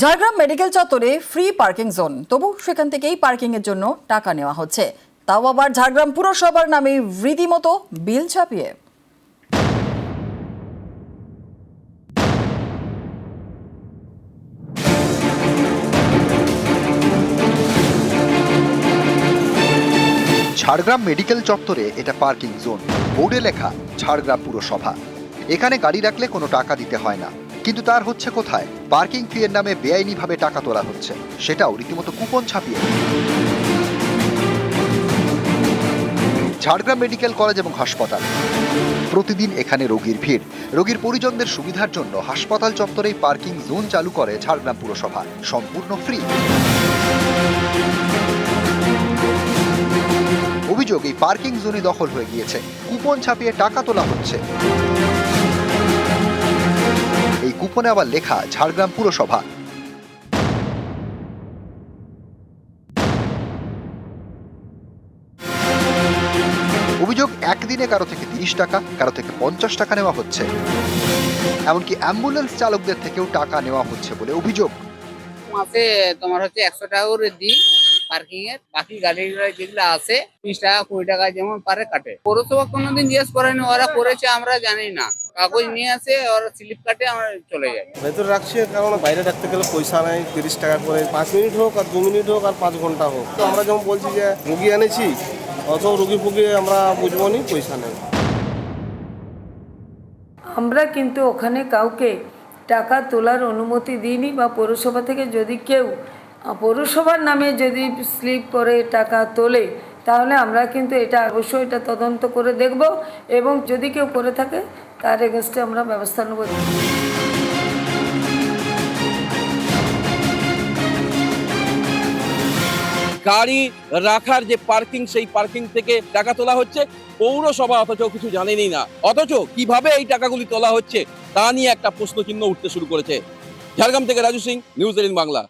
Jhargram medical চত্বরে free parking zone তবু সেখান থেকেই পার্কিং এর জন্য টাকা নেওয়া হচ্ছে। তাও আবার ঝাড়গ্রাম পুরসভার নামে রীতিমতো বিল ছাপিয়ে। ঝাড়গ্রাম মেডিকেল চত্বরে এটা পার্কিং জোন বোর্ডে লেখা, ঝাড়গ্রাম পুরসভা। এখানে গাড়ি রাখলে কোনো টাকা দিতে হয় না। কিন্তু তার হচ্ছে কোথায়? পার্কিং ফি এর নামে বেআইনিভাবে টাকা তোলা হচ্ছে। সেটাও রীতিমতো কুপন ছাপিয়ে। ঝাড়গ্রাম মেডিকেল কলেজ এবং হাসপাতাল। প্রতিদিন এখানে রোগীর ভিড়। রোগীর পরিজনদের সুবিধার জন্য হাসপাতাল চত্বরেই পার্কিং জোন চালু করে ঝাড়গ্রাম পুরসভা। সম্পূর্ণ ফ্রি। অভিযোগ, এই পার্কিং জোনে দখল হয়ে গিয়েছে। কুপন ছাপিয়ে টাকা তোলা হচ্ছে। কুপনে আবার লেখা ঝাড়গ্রাম পুরসভা। অভিযোগ একদিনে কারও থেকে তিরিশ টাকা, কারও থেকে পঞ্চাশ টাকা নেওয়া হচ্ছে। এমনকি অ্যাম্বুলেন্স চালকদের থেকেও টাকা নেওয়া হচ্ছে বলে অভিযোগ। মাসে তোমার হচ্ছে একশো টাকা করে দিই। পার্কিং এর বাকি গাড়িগুলো যেগুলো আছে বিশ টাকা কুড়ি টাকা যেমন পারে কাটে। পৌরসভা কোনোদিন জিজ্ঞেস করেনি ওরা করেছে আমরা জানি না। কাগজ নিয়ে আসে ওরা স্লিপ কাটে আমরা চলে যাই। ভেতরে রাখছি কারণ বাইরে রাখতে গেলে পয়সা নেই তিরিশ টাকা করে। পাঁচ মিনিট হোক আর দু মিনিট হোক আর পাঁচ ঘণ্টা হোক। তো আমরা যেমন বলছি যে রুগী এনেছি অত রুগী ফুগি আমরা বুঝব নি পয়সা নেই। আমরা কিন্তু ওখানে কাউকে টাকা তোলার অনুমতি দিইনি বা পৌরসভা থেকে যদি কেউ পৌরসভার নামে যদি স্লিপ করে টাকা তোলে, তাহলে আমরা কিন্তু এটা অবশ্যই এটা তদন্ত করে দেখব এবং যদি কেউ করে থাকে, তার এগেনস্টে আমরা ব্যবস্থা নেব। গাড়ি রাখার যে পার্কিং, সেই পার্কিং থেকে টাকা তোলা হচ্ছে। পৌরসভা অথচ কিছু জানেনই না। অথচ কীভাবে এই টাকাগুলি তোলা হচ্ছে, তা নিয়ে একটা প্রশ্নচিহ্ন উঠতে শুরু করেছে। ঝাড়গ্রাম থেকে রাজু সিং, নিউজ এইটিন বাংলা।